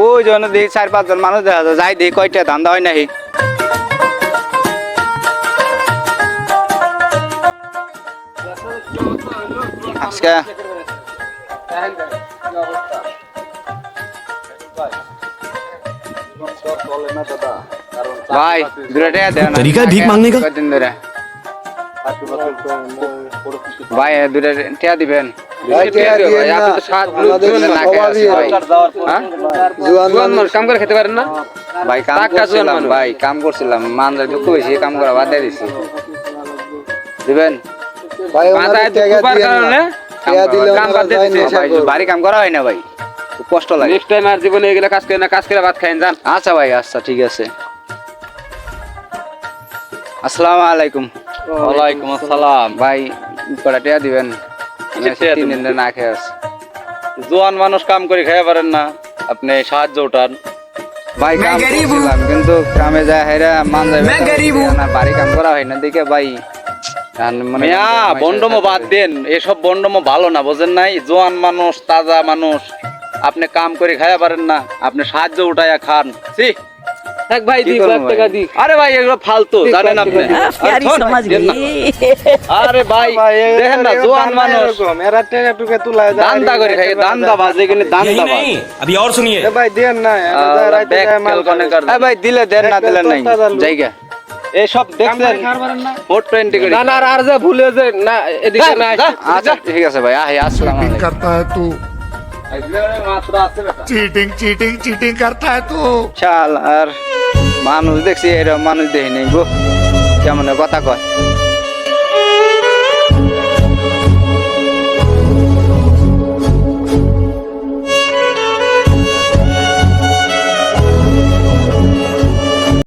ওই জন্য দেখি চার পাঁচজন মানুষ দেখা যায় যাই দেখি কয়টা ধান্দা হয় নাহি আজকে ভাই দূরে টাকা দেন तरीका है भीख मांगने का? কয়দিন ধরে ভাই দূরে টাকা দিবেন হ্যাঁ? কাম করে খেতে পারেন না? ভাই কাম করছিলাম ভাই কাম করছিলাম। মানজার দুঃখ হয়েছে কাম করা বাদ দিয়ে দিবেন? না। কাম করা- হয় না ভাই। কষ্ট লাগে। নেক্সট টাইম আর জীবনে এগুলো কাজ করে না কাজ করে ভাত খাইন যান। আচ্ছা ভাই আচ্ছা ঠিক আছে। আসসালামু আলাইকুম। ওয়ালাইকুম আসসালাম। ভাই কটা দিবেন? তিন দিন না খেয়ে আছি। জোয়ান মানুষ কাম করে খাইতে পারেন না। আপনি সাহায্য উঠান। ভাই কাম করছিলাম কিন্তু কামে যায় হেরা মান যায় না বাড়ি কাম করা হয় না। দেখে ভাই মনে মিয়া বন্ডমো বাদ দেন। এসব বন্ডমো ভালো না বোঝেন নাই? জোয়ান মানুষ তাজা মানুষ। আপনি কাম করে খাইয়া পারেন না। আপনি সাহায্য উঠাইয়া খান। ছি। এক ভাই কি দি করবো লাখ টাকা ভাই? দি আরে ভাই এগুলো ফালতু জানেন আপনি प्यारी শোন, समझ দেন না। गई আরে ভাই দেখেন না জোয়ান মানুষ এরা টাকা টুকা তুলায় যায়, দান্দা করে খাই দান্দা বাজ এখানে দান্দা यही বাজ नहीं अभी और सुनिए এ ভাই দেন না এরা যায় রাইতে ব্যাগ যায় মাল ক্যালকনে খায়। কর এ ভাই দিলে দেন না দিলে নাই একদম তাজা লোক। জায়গা এসব দেখছেন ভোট টোয়েন্টি করে না না আর- আর যে ভুলে যে না এদিকে না যা, আচ্ছা ঠিক আছে ভাই আহে আসসালামু আলাইকুম करता है तू চিটিং চিটিং চিটিং করতা হ্যায় তু চাল আর মানুষ দেখছি এরকম মানুষ দেখিনি গো কেমন কথা কয়